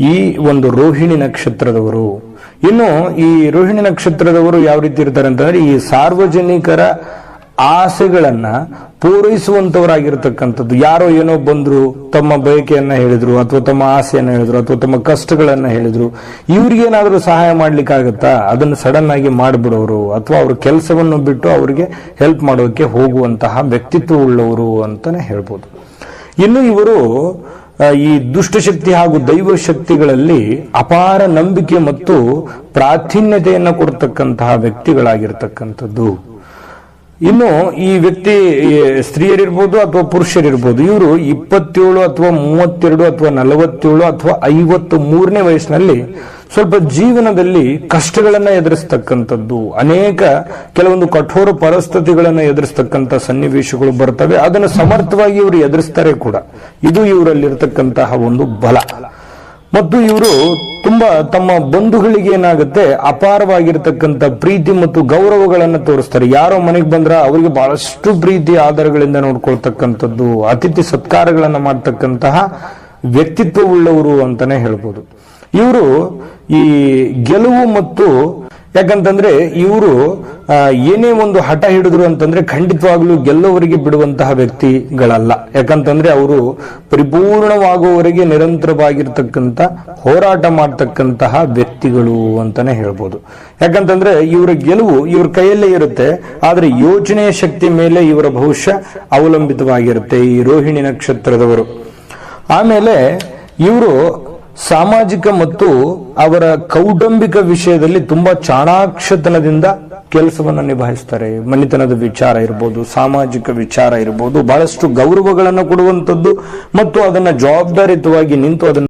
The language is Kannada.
ಈ ಒಂದು ರೋಹಿಣಿ ನಕ್ಷತ್ರದವರು. ಇನ್ನು ಈ ರೋಹಿಣಿ ನಕ್ಷತ್ರದವರು ಯಾವ ರೀತಿ ಇರ್ತಾರೆ ಅಂತಂದ್ರೆ ಈ ಸಾರ್ವಜನಿಕರ ಆಸೆಗಳನ್ನ ಪೂರೈಸುವಂತವರಾಗಿರ್ತಕ್ಕಂಥದ್ದು. ಯಾರೋ ಏನೋ ಬಂದ್ರು, ತಮ್ಮ ಬಯಕೆಯನ್ನ ಹೇಳಿದ್ರು, ಅಥವಾ ತಮ್ಮ ಆಸೆಯನ್ನ ಹೇಳಿದ್ರು, ಅಥವಾ ತಮ್ಮ ಕಷ್ಟಗಳನ್ನ ಹೇಳಿದ್ರು, ಇವ್ರಿಗೇನಾದ್ರೂ ಸಹಾಯ ಮಾಡ್ಲಿಕ್ಕಾಗತ್ತಾ? ಅದನ್ನ ಸಡನ್ ಆಗಿ ಮಾಡಿಬಿಡೋರು, ಅಥವಾ ಅವ್ರ ಕೆಲಸವನ್ನು ಬಿಟ್ಟು ಅವರಿಗೆ ಹೆಲ್ಪ್ ಮಾಡೋಕೆ ಹೋಗುವಂತಹ ವ್ಯಕ್ತಿತ್ವ ಉಳ್ಳವರು ಅಂತಾನೆ ಹೇಳ್ಬೋದು. ಇನ್ನು ಇವರು ಈ ದುಷ್ಟಶಕ್ತಿ ಹಾಗೂ ದೈವ ಶಕ್ತಿಗಳಲ್ಲಿ ಅಪಾರ ನಂಬಿಕೆ ಮತ್ತು ಪ್ರಾಧಾನ್ಯತೆಯನ್ನು ಕೊಡ್ತಕ್ಕಂತಹ ವ್ಯಕ್ತಿಗಳಾಗಿರ್ತಕ್ಕಂಥದ್ದು. ಇನ್ನು ಈ ವ್ಯಕ್ತಿ ಸ್ತ್ರೀಯರಿರ್ಬೋದು ಅಥವಾ ಪುರುಷರಿರ್ಬೋದು, ಇವರು ಇಪ್ಪತ್ತೇಳು ಅಥವಾ ಮೂವತ್ತೆರಡು ಅಥವಾ ನಲವತ್ತೇಳು ಅಥವಾ ಐವತ್ತು ಮೂರನೇ ವಯಸ್ಸಿನಲ್ಲಿ ಸ್ವಲ್ಪ ಜೀವನದಲ್ಲಿ ಕಷ್ಟಗಳನ್ನ ಎದುರಿಸ್ತಕ್ಕಂಥದ್ದು, ಅನೇಕ ಕೆಲವೊಂದು ಕಠೋರ ಪರಿಸ್ಥಿತಿಗಳನ್ನ ಎದುರಿಸ್ತಕ್ಕಂಥ ಸನ್ನಿವೇಶಗಳು ಬರ್ತವೆ. ಅದನ್ನು ಸಮರ್ಥವಾಗಿ ಇವರು ಎದುರಿಸ್ತಾರೆ ಕೂಡ. ಇದು ಇವರಲ್ಲಿರ್ತಕ್ಕಂತಹ ಒಂದು ಬಲ. ಮತ್ತು ಇವರು ತುಂಬಾ ತಮ್ಮ ಬಂಧುಗಳಿಗೆ ಏನಾಗುತ್ತೆ, ಅಪಾರವಾಗಿರ್ತಕ್ಕಂಥ ಪ್ರೀತಿ ಮತ್ತು ಗೌರವಗಳನ್ನು ತೋರಿಸ್ತಾರೆ. ಯಾರೋ ಮನೆಗೆ ಬಂದ್ರ ಅವರಿಗೆ ಬಹಳಷ್ಟು ಪ್ರೀತಿ ಆಧಾರಗಳಿಂದ ನೋಡ್ಕೊಳ್ತಕ್ಕಂಥದ್ದು, ಅತಿಥಿ ಸತ್ಕಾರಗಳನ್ನು ಮಾಡ್ತಕ್ಕಂತಹ ವ್ಯಕ್ತಿತ್ವವುಳ್ಳವರು ಅಂತಾನೆ ಹೇಳ್ಬೋದು. ಇವರು ಈ ಗೆಲುವು ಮತ್ತು ಯಾಕಂತಂದ್ರೆ ಇವರು ಏನೇ ಒಂದು ಹಠ ಹಿಡಿದ್ರು ಅಂತಂದ್ರೆ ಖಂಡಿತವಾಗ್ಲೂ ಗೆಲ್ಲೋವರಿಗೆ ಬಿಡುವಂತಹ ವ್ಯಕ್ತಿಗಳಲ್ಲ. ಯಾಕಂತಂದ್ರೆ ಅವರು ಪರಿಪೂರ್ಣವಾಗುವವರೆಗೆ ನಿರಂತರವಾಗಿರ್ತಕ್ಕಂಥ ಹೋರಾಟ ಮಾಡ್ತಕ್ಕಂತಹ ವ್ಯಕ್ತಿಗಳು ಅಂತಾನೆ ಹೇಳ್ಬೋದು. ಯಾಕಂತಂದ್ರೆ ಇವರ ಗೆಲುವು ಇವ್ರ ಕೈಯಲ್ಲೇ ಇರುತ್ತೆ, ಆದ್ರೆ ಯೋಚನೆಯ ಶಕ್ತಿ ಮೇಲೆ ಇವರ ಭವಿಷ್ಯ ಅವಲಂಬಿತವಾಗಿರುತ್ತೆ ಈ ರೋಹಿಣಿ ನಕ್ಷತ್ರದವರು. ಆಮೇಲೆ ಇವರು ಸಾಮಾಜಿಕ ಮತ್ತು ಅವರ ಕೌಟುಂಬಿಕ ವಿಷಯದಲ್ಲಿ ತುಂಬಾ ಚಾಣಾಕ್ಷತನದಿಂದ ಕೆಲಸವನ್ನು ನಿಭಾಯಿಸ್ತಾರೆ. ಮನೆತನದ ವಿಚಾರ ಇರ್ಬೋದು, ಸಾಮಾಜಿಕ ವಿಚಾರ ಇರ್ಬೋದು, ಬಹಳಷ್ಟು ಗೌರವಗಳನ್ನು ಕೊಡುವಂತದ್ದು ಮತ್ತು ಅದನ್ನ ಜವಾಬ್ದಾರಿಯುತವಾಗಿ ನಿಂತು ಅದನ್ನ